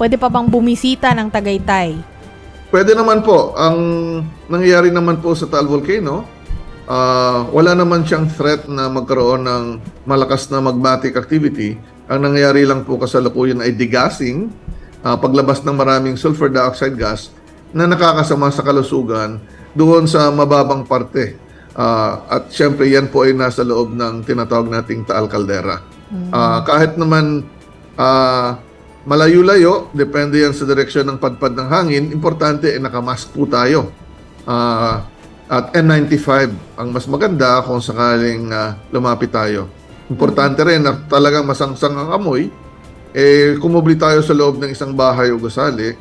Pwede pa bang bumisita ng Tagaytay? Pwede naman po. Ang nangyayari naman po sa Taal Volcano, ah, wala naman siyang threat na magkaroon ng malakas na magmatic activity. Ang nangyayari lang po kasalukuyan ay degassing, ah, paglabas ng maraming sulfur dioxide gas na nakakasama sa kalusugan doon sa mababang parte. Ah, at syempre yan po ay nasa loob ng tinatawag nating Taal Caldera. Ah, kahit naman ah, malayo-layo, depende yan sa direksyon ng padpad ng hangin, importante ay nakamask po tayo. Ah, at N95 ang mas maganda kung sakaling ah, lumapit tayo. Importante rin na talagang masangsang ang amoy, eh kumubli tayo sa loob ng isang bahay o gusali,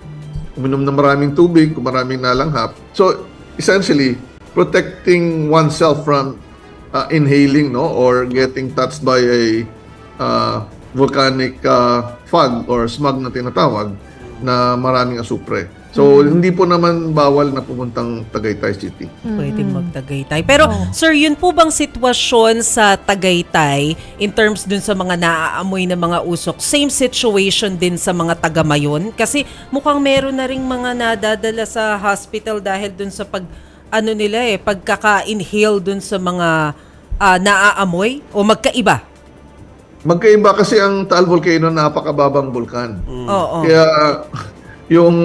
uminom ng maraming tubig, kung maraming nalanghap. So, essentially, protecting oneself from uh, inhaling no or getting touched by a uh, volcanic uh, fog or smog na tinatawag na maraming asupre. So, hindi po naman bawal na pumuntang Tagaytay City. Pwedeng magtagaytay. Pero, Oh. sir, yun po bang sitwasyon sa Tagaytay in terms dun sa mga naaamoy na mga usok? Same situation din sa mga taga-mayon? Kasi mukhang meron na ring mga nadadala sa hospital dahil dun sa pag, ano nila eh, pagkaka-inhale dun sa mga ah, naaamoy o magkaiba? Magkaiba kasi ang Taal Volcano napakababang bulkan. Oo. Kaya yung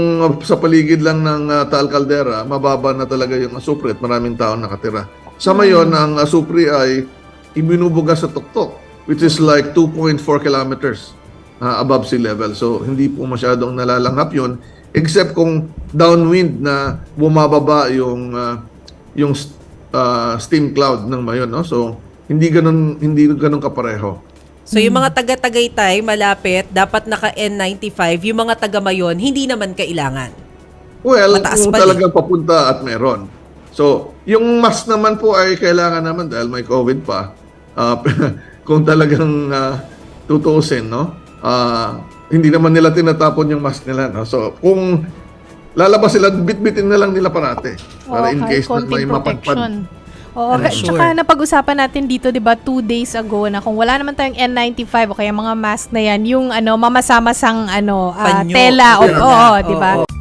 sa paligid lang ng uh, Taal Caldera, mababa na talaga yung asupre at maraming tao nakatira. Sa mayon, ang asupre ay ibinubuga sa tuktok, which is like 2.4 kilometers uh, above sea level. So, hindi po masyadong nalalanghap yun, except kung downwind na bumababa yung uh, yung uh, steam cloud ng mayon. No? So, hindi ganun, hindi ganun kapareho. So yung mga taga-Tagaytay, malapit, dapat naka N95. Yung mga taga-mayon, hindi naman kailangan. Well, Mataas kung pa talagang papunta at meron. So, yung mask naman po ay kailangan naman dahil may COVID pa. Ah, kung talagang uh, tutusin, no? Ah, hindi naman nila tinatapon yung mask nila, no? So, kung lalabas sila, bitbitin na lang nila parate. Para in case na may konting mapadpad. Oo, Correct. ka- tsaka napag-usapan natin dito, 'di ba, two days ago na kung wala naman tayong N95 o kaya mga mask na 'yan, yung ano mamasa-masang ano Panyo. tela o Tela. oo, 'di ba? Oo.